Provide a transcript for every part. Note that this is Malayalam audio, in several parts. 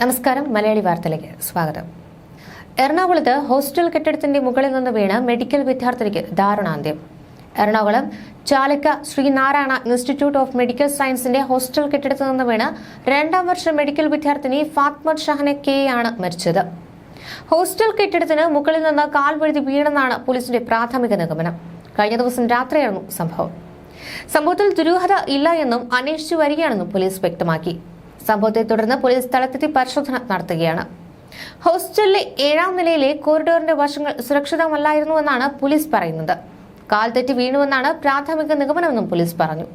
നമസ്കാരം മലയാളി വാർത്തയിലേക്ക് സ്വാഗതം. എറണാകുളത്ത് ഹോസ്റ്റൽ കെട്ടിടത്തിന്റെ മുകളിൽ നിന്ന് വീണ് മെഡിക്കൽ വിദ്യാർത്ഥിനിക്ക് ദാരുണാന്ത്യം. Ernakulam Chalakka Sreenarayana institute of medical സയൻസിന്റെ ഹോസ്റ്റൽ കെട്ടിടത്തിൽ നിന്ന് വീണ് രണ്ടാം വർഷ മെഡിക്കൽ വിദ്യാർത്ഥിനി ഫാത്മർ ഷഹന കെ ആണ് മരിച്ചത്. ഹോസ്റ്റൽ കെട്ടിടത്തിന് മുകളിൽ നിന്ന് കാൽ വഴുതി വീണെന്നാണ് പോലീസിന്റെ പ്രാഥമിക നിഗമനം. കഴിഞ്ഞ ദിവസം രാത്രിയായിരുന്നു സംഭവം. സംഭവത്തിൽ ദുരൂഹത ഇല്ല എന്നും അന്വേഷിച്ചു വരികയാണെന്നും പോലീസ് വ്യക്തമാക്കി. സംഭവത്തെ തുടർന്ന് പോലീസ് സ്ഥലത്തെത്തി പരിശോധന നടത്തുകയാണ്. ഹോസ്റ്റലിലെ ഏഴാം നിലയിലെ കോറിഡോറിന്റെ വശങ്ങൾ സുരക്ഷിതമല്ലായിരുന്നുവെന്നാണ് പോലീസ് പറയുന്നത്. കാൽ തെറ്റി വീണുവെന്നാണ് പ്രാഥമിക നിഗമനമെന്നും പോലീസ് പറഞ്ഞു.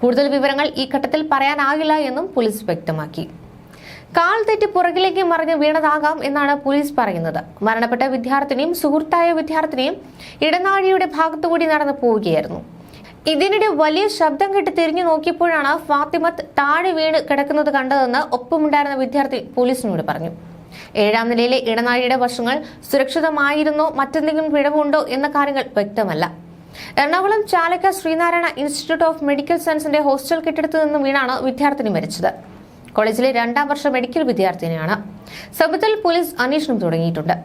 കൂടുതൽ വിവരങ്ങൾ ഈ ഘട്ടത്തിൽ പറയാനാകില്ല എന്നും പോലീസ് വ്യക്തമാക്കി. കാൽ തെറ്റി പുറകിലേക്ക് മറിഞ്ഞ് വീണതാകാം എന്നാണ് പോലീസ് പറയുന്നത്. മരണപ്പെട്ട വിദ്യാർത്ഥിനിയും സുഹൃത്തായ വിദ്യാർത്ഥിനിയും ഇടനാഴിയുടെ ഭാഗത്തുകൂടി നടന്നു പോവുകയായിരുന്നു. ഇതിനിടെ വലിയ ശബ്ദം കേട്ട് തിരിഞ്ഞു നോക്കിയപ്പോഴാണ് ഫാത്തിമത്ത് താഴെ വീണ് കിടക്കുന്നത് കണ്ടതെന്ന് ഒപ്പമുണ്ടായിരുന്ന വിദ്യാർത്ഥി പോലീസിനോട് പറഞ്ഞു. ഏഴാം നിലയിലെ ഇടനാഴിയുടെ വശങ്ങൾ സുരക്ഷിതമായിരുന്നോ മറ്റെന്തെങ്കിലും പിഴവുണ്ടോ എന്ന കാര്യങ്ങൾ വ്യക്തമല്ല. Ernakulam Chalakka Sreenarayana institute of medical സയൻസിന്റെ ഹോസ്റ്റൽ കെട്ടിടത്തു നിന്നും വീണാണ് വിദ്യാർത്ഥിനി മരിച്ചത്. കോളേജിലെ രണ്ടാം വർഷ മെഡിക്കൽ വിദ്യാർത്ഥിനിയാണ്. സംഭവത്തിൽ പോലീസ് അന്വേഷണം തുടങ്ങിയിട്ടുണ്ട്.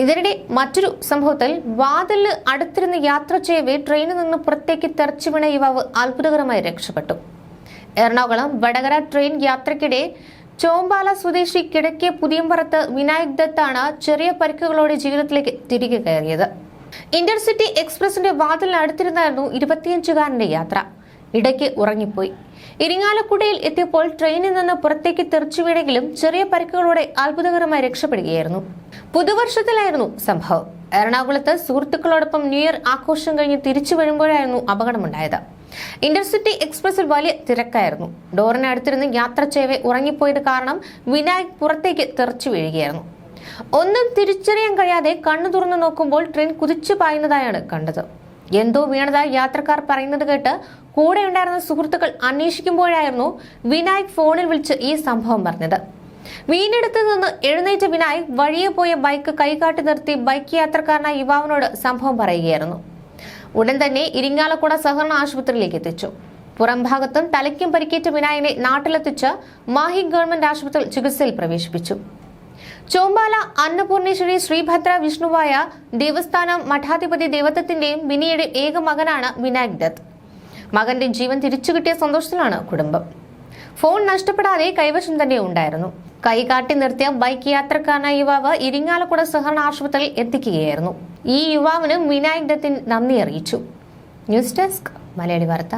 ഇതിനിടെ മറ്റൊരു സംഭവത്തിൽ വാതിലിന് അടുത്തിരുന്ന് യാത്ര ചെയ്യവേ ട്രെയിനിൽ നിന്ന് പുറത്തേക്ക് തെറിച്ചു വീണ യുവാവ് അത്ഭുതകരമായി രക്ഷപ്പെട്ടു. എറണാകുളം വടകര ട്രെയിൻ യാത്രക്കിടെ ചോമ്പാല സ്വദേശി കിഴക്കേ പുതിയമ്പറത്ത് വിനായക് ദത്താണ് ചെറിയ പരിക്കുകളോടെ ജീവിതത്തിലേക്ക് തിരികെ കയറിയത്. ഇന്റർസിറ്റി എക്സ്പ്രസിന്റെ വാതിലിന് അടുത്തിരുന്നായിരുന്നു ഇരുപത്തിയഞ്ചുകാരന്റെ യാത്ര. ഇടയ്ക്ക് ഉറങ്ങിപ്പോയി. ഇരിങ്ങാലക്കുടയിൽ എത്തിയപ്പോൾ ട്രെയിനിൽ നിന്ന് പുറത്തേക്ക് തെറിച്ചു വീണെങ്കിലും ചെറിയ പരിക്കുകളോടെ അത്ഭുതകരമായി രക്ഷപ്പെടുകയായിരുന്നു. പുതുവർഷത്തിലായിരുന്നു സംഭവം. എറണാകുളത്ത് സുഹൃത്തുക്കളോടൊപ്പം ന്യൂ ഇയർ ആഘോഷം കഴിഞ്ഞ് തിരിച്ചു വരുമ്പോഴായിരുന്നു അപകടമുണ്ടായത്. ഇന്റർസിറ്റി എക്സ്പ്രസിൽ വലിയ തിരക്കായിരുന്നു. ഡോറിന് അടുത്തിരുന്ന് യാത്ര ചെയ്യവേ ഉറങ്ങിപ്പോയത് കാരണം വിനായക് പുറത്തേക്ക് തെറിച്ചു വീഴുകയായിരുന്നു. ഒന്നും തിരിച്ചറിയാൻ കഴിയാതെ കണ്ണു തുറന്നു നോക്കുമ്പോൾ ട്രെയിൻ കുതിച്ചു പായുന്നതായാണ് കണ്ടത്. എന്തോ വീണതായി യാത്രക്കാർ പറയുന്നത് കേട്ട് കൂടെ ഉണ്ടായിരുന്ന സുഹൃത്തുക്കൾ അന്വേഷിക്കുമ്പോഴായിരുന്നു വിനായക് ഫോണിൽ വിളിച്ച് ഈ സംഭവം പറഞ്ഞത്. വീണ്ടെടുത്ത് നിന്ന് എഴുന്നേറ്റ വിനായക് വഴിയെ പോയ ബൈക്ക് കൈകാട്ടി നിർത്തി ബൈക്ക് യാത്രക്കാരനായ യുവാവിനോട് സംഭവം പറയുകയായിരുന്നു. ഉടൻ തന്നെ ഇരിങ്ങാലക്കുട സഹകരണ ആശുപത്രിയിലേക്ക് എത്തിച്ചു. പുറംഭാഗത്തും തലയ്ക്കും പരിക്കേറ്റ വിനായകനെ നാട്ടിലെത്തിച്ച് മാഹി ഗവൺമെന്റ് ആശുപത്രിയിൽ ചികിത്സയിൽ പ്രവേശിപ്പിച്ചു. ചോമ്പാല അന്നപൂർണേശ്വരി ശ്രീഭദ്ര വിഷ്ണുവായ ദേവസ്ഥാനം മഠാധിപതി ദേവത്വത്തിന്റെയും ബിനിയുടെ ഏക മകനാണ് വിനായക് ദത്ത്. മകന്റെ ജീവൻ തിരിച്ചു കിട്ടിയ സന്തോഷത്തിലാണ് കുടുംബം. ഫോൺ നഷ്ടപ്പെടാതെ കൈവശം തന്നെ ഉണ്ടായിരുന്നു. കൈ കാട്ടി നിർത്തിയ ബൈക്ക് യാത്രക്കാരനായ യുവാവ് ഇരിങ്ങാലക്കുട സഹകരണ ആശുപത്രിയിൽ എത്തിക്കുകയായിരുന്നു. ഈ യുവാവിന് വിനായക് ദത്തിന് നന്ദി അറിയിച്ചു. ന്യൂസ് ഡെസ്ക് മലയാളി വാർത്ത.